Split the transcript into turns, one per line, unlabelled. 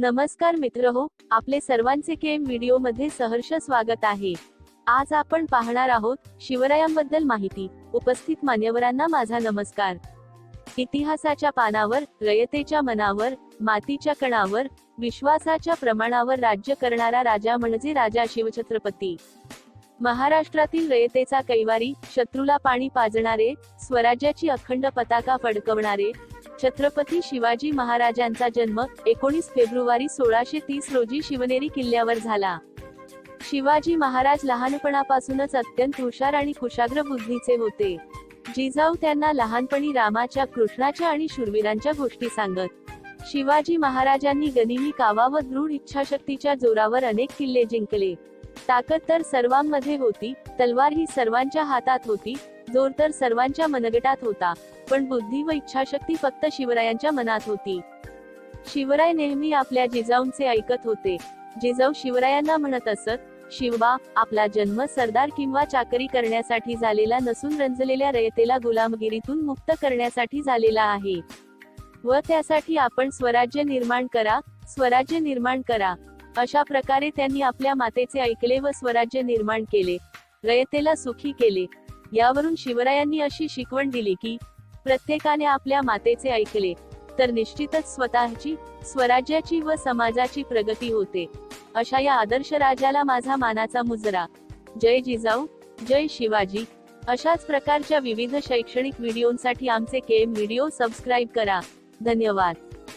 नमस्कार मित्र हो आपले सर्वांचे केम व्हिडिओमध्ये सहर्ष स्वागत आहे. आज आपण पाहणार आहोत शिवरायांबद्दल माहिती. उपस्थित मान्यवरांना माझा नमस्कार. इतिहासाच्या पानावर रयतेच्या मनावर मातीच्या कणावर विश्वासाच्या प्रमाणावर राज्य करणारा राजा म्हणजे राजा शिवछत्रपती. महाराष्ट्रातील रयतेचा कैवारी शत्रूला पाणी पाजणारे स्वराज्याची अखंड पताका फडकवणारे छत्रपती शिवाजी महाराजांचा जन्म एकोणीस फेब्रुवारी सोळाशे तीस रोजी शिवनेरी किल्ल्यावर झाला. शिवाजी महाराज लहानपणापासूनच अत्यंत हुशार आणि कुशाग्र बुद्धीचे होते. जिजाऊ त्यांना लहानपणी रामाच्या कृष्णाच्या आणि शूरवीरांच्या गोष्टी सांगत. शिवाजी महाराजांनी गनिमी कावा व दृढ इच्छाशक्तीच्या जोरावर अनेक किल्ले जिंकले. ताकद तर सर्वांमध्ये होती तलवार ही सर्वांच्या हातात होती जोर तर सर्वांच्या मनगटात होता पण बुद्धी व इच्छाशक्ती फक्त शिवरायांच्या मनात होती. शिवराय नेहमी आपल्या जिजाऊंचे ऐकत होते. जिजाऊ शिवरायांना म्हणत असत शिवबा आपला जन्म सरदार किंवा चाकरी करण्यासाठी झालेला नसून रंजलेल्या रयतेला गुलामगिरीतून मुक्त करण्यासाठी झालेला आहे. व त्यासाठी आपण स्वराज्य निर्माण करा स्वराज्य निर्माण करा. अशा प्रकारे त्यांनी आपल्या मातेचे ऐकले व स्वराज्य निर्माण केले रयतेला सुखी केले. यावरून शिवरायांनी अशी शिकवण दिली की प्रत्येकाने आपल्या मातेचे ऐकले तर निश्चितच स्वतःची स्वराज्याची व समाजाची प्रगती होते. अशा या आदर्श राजाला माझा मानाचा मुजरा. जय जिजाऊ जय शिवाजी. अशाच प्रकारच्या विविध शैक्षणिक व्हिडिओंसाठी आमचे केम व्हिडिओ सबस्क्राईब करा. धन्यवाद.